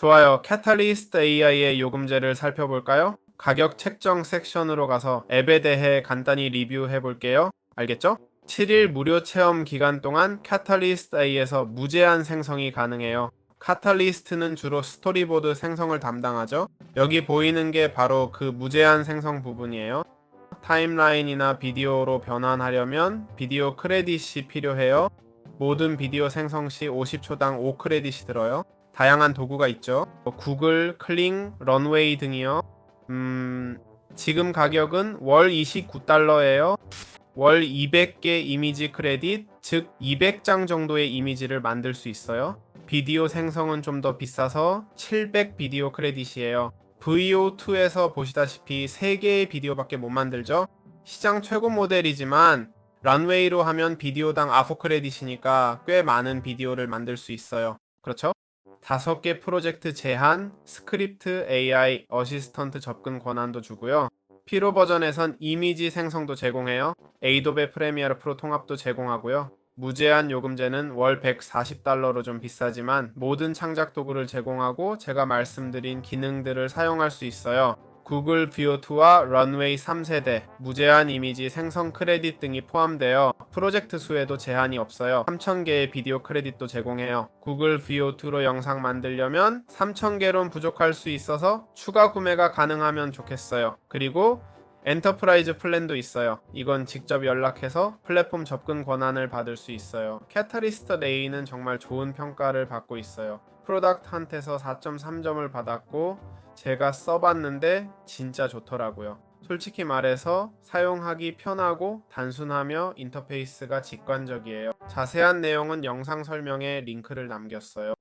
좋아요. 캐탈리스트 AI의 요금제를 살펴볼까요? 가격 책정 섹션으로 가서 앱에 대해 간단히 리뷰해 볼게요. 알겠죠? 7일 무료 체험 기간 동안 카탈리스트 A에서 무제한 생성이 가능해요. 카탈리스트는 주로 스토리보드 생성을 담당하죠. 여기 보이는 게 바로 그 무제한 생성 부분이에요. 타임라인이나 비디오로 변환하려면 비디오 크레딧이 필요해요. 모든 비디오 생성 시 50초당 5크레딧이 들어요. 다양한 도구가 있죠. 뭐 구글, 클링, 런웨이 등이요. 음, 지금 가격은 월 29달러예요. 월 200개 이미지 크레딧, 즉 200장 정도의 이미지를 만들 수 있어요. 비디오 생성은 좀 더 비싸서 700 비디오 크레딧이에요. VO2에서 보시다시피 3개의 비디오밖에 못 만들죠. 시장 최고 모델이지만 런웨이로 하면 비디오당 아포 크레딧이니까 꽤 많은 비디오를 만들 수 있어요. 그렇죠? 다섯 개 프로젝트 제한, 스크립트 AI 어시스턴트 접근 권한도 주고요. 피로 버전에선 이미지 생성도 제공해요. 에이도베 프레미어르 프로 통합도 제공하고요. 무제한 요금제는 월 140달러로 좀 비싸지만 모든 창작 도구를 제공하고 제가 말씀드린 기능들을 사용할 수 있어요. 구글 VO2와 런웨이 3세대, 무제한 이미지 생성 크레딧 등이 포함되어 프로젝트 수에도 제한이 없어요. 3000개의 비디오 크레딧도 제공해요. 구글 VO2로 영상 만들려면 3000개론 부족할 수 있어서 추가 구매가 가능하면 좋겠어요. 그리고 엔터프라이즈 플랜도 있어요. 이건 직접 연락해서 플랫폼 접근 권한을 받을 수 있어요. 캐타리스트 레이는 정말 좋은 평가를 받고 있어요. 프로덕트한테서 4.3점을 받았고 제가 써봤는데 진짜 좋더라고요. 솔직히 말해서 사용하기 편하고 단순하며 인터페이스가 직관적이에요. 자세한 내용은 영상 설명에 링크를 남겼어요.